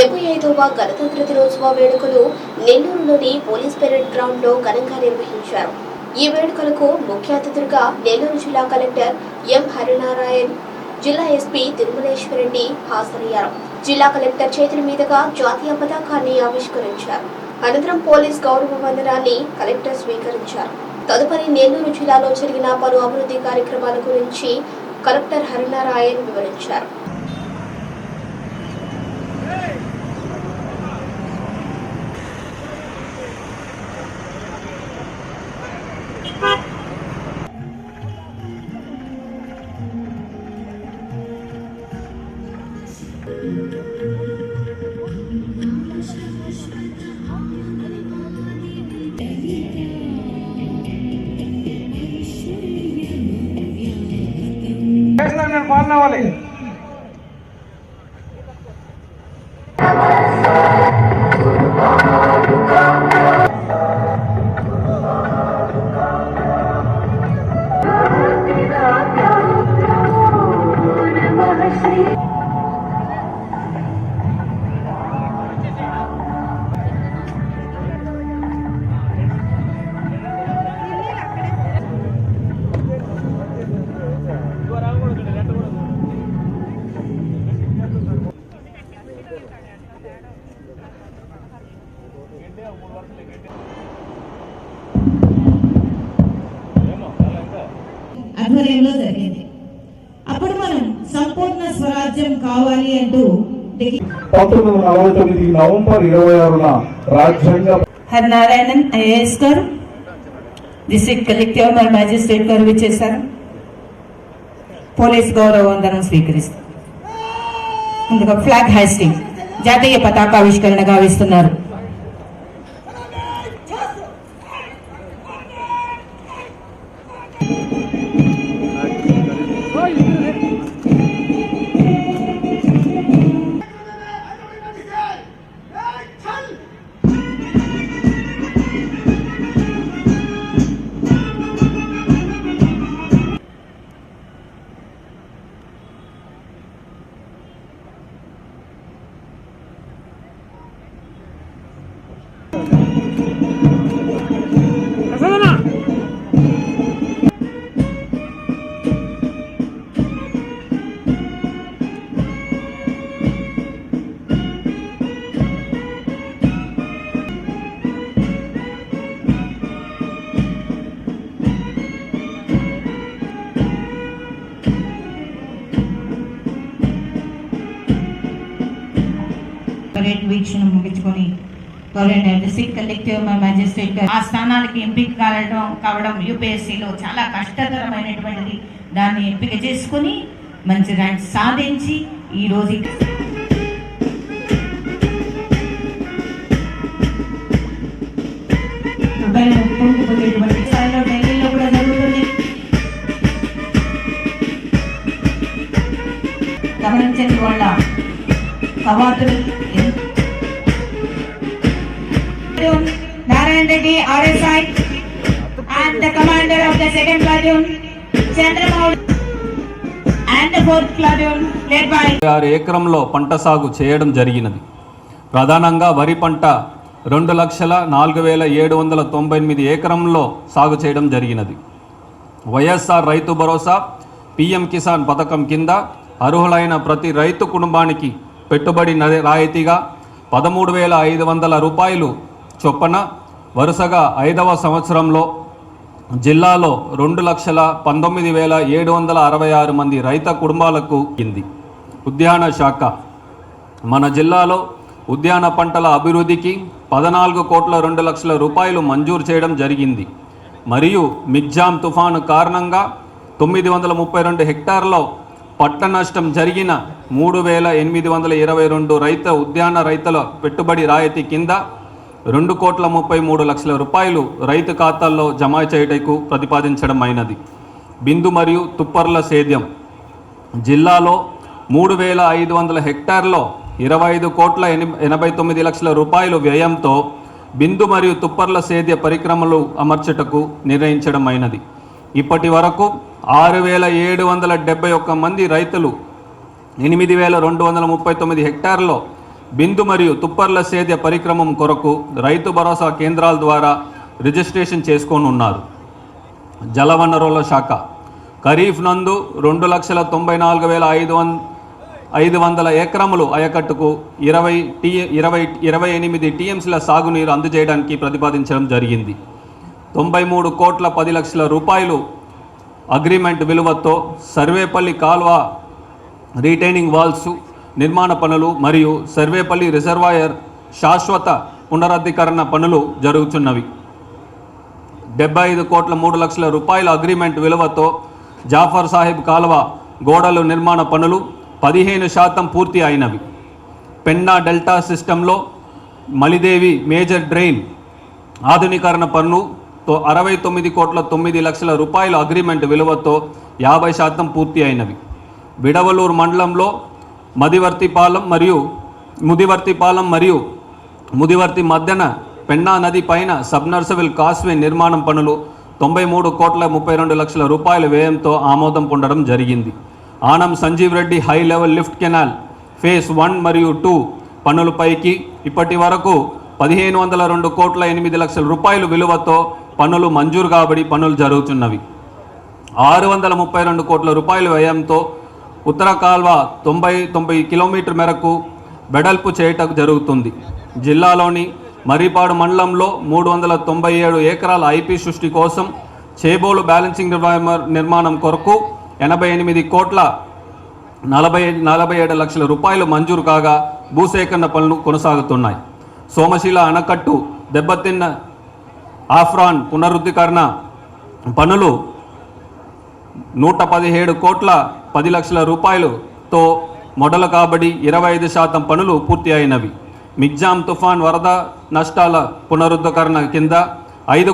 డెబ్బై ఐదవ గణతంత్ర దినోత్సవ వేడుకలు నెల్లూరులోని పోలీస్ పెరేడ్ గ్రౌండ్లో ఘనంగా నిర్వహించారు. ఈ వేడుకలకు ముఖ్య అతిథులుగా నెల్లూరు జిల్లా కలెక్టర్ ఎం హరినారాయణ్ జిల్లా ఎస్పీ తిరుమలేశ్వరెడ్డి హాజరయ్యారు. జిల్లా కలెక్టర్ చేతుల మీదుగా జాతీయ పతాకాన్ని ఆవిష్కరించారు. అనంతరం పోలీస్ గౌరవ వందనాన్ని కలెక్టర్ స్వీకరించారు. తదుపరి నెల్లూరు జిల్లాలో జరిగిన పలు అభివృద్ధి కార్యక్రమాల గురించి కలెక్టర్ హరినారాయణ్ వివరించారు. पालने वाले। సంపూర్ణ స్వరాజ్యం కావాలి అంటూ పంతొమ్మిది వందల నలభై తొమ్మిది నవంబర్ ఇరవై ఆరున రాజ్యాంగ హరినారాయణన్ ఐఏఎస్ గారు డిస్ట్రిక్ట్ కలెక్టర్ మరియు మ్యాజిస్ట్రేట్ గారు విచ్చేశారు. పోలీస్ గౌరవ వందనం స్వీకరిస్తారు ఫ్లాగ్ హైస్టింగ్ జాతీయ పతాకావిష్కరణ గావిస్తున్నారు పర్యటన వీక్షను ముగించుకొని గవర్నర్ డిస్ట్రిక్ట్ కలెక్టివ్ మా మ్యాజిస్ట్రేట్ గారు ఆ స్థానాలకి ఎంపిక కావడం కావడం యూపీఎస్సీలో చాలా కష్టతరమైనటువంటిది. దాన్ని ఎంపిక చేసుకొని మంచి ర్యాంక్ సాధించి ఈ రోజు కవాతులు Narayana Reddy RSI and the commander of the second platoon, Chandramouli, ఆరు ఎకరంలో పంట సాగు చేయడం జరిగినది. ప్రధానంగా వరి పంట రెండు లక్షల నాలుగు వేల ఏడు వందల తొంభై ఎనిమిది ఎకరంలో సాగు చేయడం జరిగినది. వైఎస్ఆర్ రైతు భరోసా పిఎం కిసాన్ పథకం కింద అర్హులైన ప్రతి రైతు కుటుంబానికి పెట్టుబడి న- రాయితీగా పదమూడు వేల ఐదు వందల రూపాయలు చొప్పున వరుసగా ఐదవ సంవత్సరంలో జిల్లాలో రెండు లక్షల పంతొమ్మిది వేల ఏడు వందల అరవై ఆరు మంది రైత కుటుంబాలకు కింది. ఉద్యాన శాఖ. మన జిల్లాలో ఉద్యాన పంటల అభివృద్ధికి పద్నాలుగు కోట్ల రెండు లక్షల రూపాయలు మంజూరు చేయడం జరిగింది. మరియు మిగ్జామ్ తుఫాను కారణంగా తొమ్మిది వందల ముప్పై రెండు హెక్టార్లో పట్ట నష్టం జరిగిన మూడు వేల ఎనిమిది వందల ఇరవై రెండు రైత ఉద్యాన రైతుల పెట్టుబడి రాయితీ కింద రెండు కోట్ల ముప్పై మూడు లక్షల రూపాయలు రైతు ఖాతాల్లో జమ చేయుటకు ప్రతిపాదించడం అయినది. బిందు మరియు తుప్పర్ల సేద్యం. జిల్లాలో మూడు వేల ఐదు వందల హెక్టార్లో ఇరవై ఐదు కోట్ల ఎని- ఎనభై తొమ్మిది లక్షల రూపాయలు వ్యయంతో బిందు మరియు తుప్పర్ల సేద్య పరిక్రమలు అమర్చుటకు నిర్ణయించడం అయినది. ఇప్పటి వరకు ఆరు వేల ఏడు వందల డెబ్బై ఒక్క మంది రైతులు ఎనిమిది వేల రెండు వందల ముప్పై తొమ్మిది హెక్టార్లో బిందు మరియు తుప్పర్ల సేద్య పరిక్రమం కొరకు రైతు భరోసా కేంద్రాల ద్వారా రిజిస్ట్రేషన్ చేసుకొని ఉన్నారు. జలవనరుల శాఖ. ఖరీఫ్ నందు రెండు లక్షల తొంభై నాలుగు వేల ఐదు వం ఐదు వందల ఎకరములు ఆయకట్టుకు ఇరవై టీ ఇరవై ఇరవై ఎనిమిది టీఎంసీల సాగునీరు అందజేయడానికి ప్రతిపాదించడం జరిగింది. తొంభై మూడు కోట్ల పది లక్షల రూపాయలు అగ్రిమెంట్ విలువతో సర్వేపల్లి కాల్వ రీటైనింగ్ వాల్స్ నిర్మాణ పనులు మరియు సర్వేపల్లి రిజర్వాయర్ శాశ్వత పునరుద్ధీకరణ పనులు జరుగుతున్నవి. డెబ్బై ఐదు కోట్ల మూడు లక్షల రూపాయల అగ్రిమెంట్ విలువతో జాఫర్ సాహిబ్ కాల్వ గోడలు నిర్మాణ పనులు పదిహేను శాతం పూర్తి అయినవి. పెన్నా డెల్టా సిస్టంలో మలిదేవి మేజర్ డ్రైన్ ఆధునీకరణ పన్ను అరవై తొమ్మిది కోట్ల తొమ్మిది లక్షల రూపాయల అగ్రిమెంట్ విలువతో యాభై శాతం పూర్తి అయినవి. విడవలూరు మండలంలో మదివర్తిపాలెం మరియు ముదివర్తిపాలెం మరియు ముదివర్తి మధ్యన పెన్నా నది పైన సబ్నర్సబుల్ కాస్వే నిర్మాణం పనులు తొంభై మూడు కోట్ల ముప్పై రెండు లక్షల రూపాయల వ్యయంతో ఆమోదం పొందడం జరిగింది. Anam Sanjeev Reddy high level lift canal phase one మరియు టూ పనులపైకి ఇప్పటి వరకు పదిహేను వందల రెండు కోట్ల ఎనిమిది లక్షల రూపాయలు విలువతో పనులు మంజూరు కాబడి పనులు జరుగుతున్నవి. ఆరు వందల ముప్పై రెండు కోట్ల రూపాయల వ్యయంతో ఉత్తర కాల్వ తొంభై తొంభై కిలోమీటర్ మేరకు వెడల్పు చేయటం జరుగుతుంది. జిల్లాలోని మరిపాడు మండలంలో మూడు వందల తొంభై ఏడు ఎకరాల ఐపీ సృష్టి కోసం చేబోలు బ్యాలెన్సింగ్ నిర్మాణం కొరకు ఎనభై ఎనిమిది కోట్ల నలభై నలభై ఏడు లక్షల రూపాయలు మంజూరు కాగా భూసేకరణ పనులు కొనసాగుతున్నాయి. సోమశీల అణకట్టు దెబ్బతిన్న ఆఫ్రాన్ పునరుద్ధీకరణ పనులు నూట పదిహేడు కోట్ల పది లక్షల రూపాయలతో మొదలు కాబడి ఇరవై ఐదు శాతం పనులు పూర్తి అయినవి. మిగ్జాం తుఫాన్ వరద నష్టాల పునరుద్ధకరణ కింద ఐదు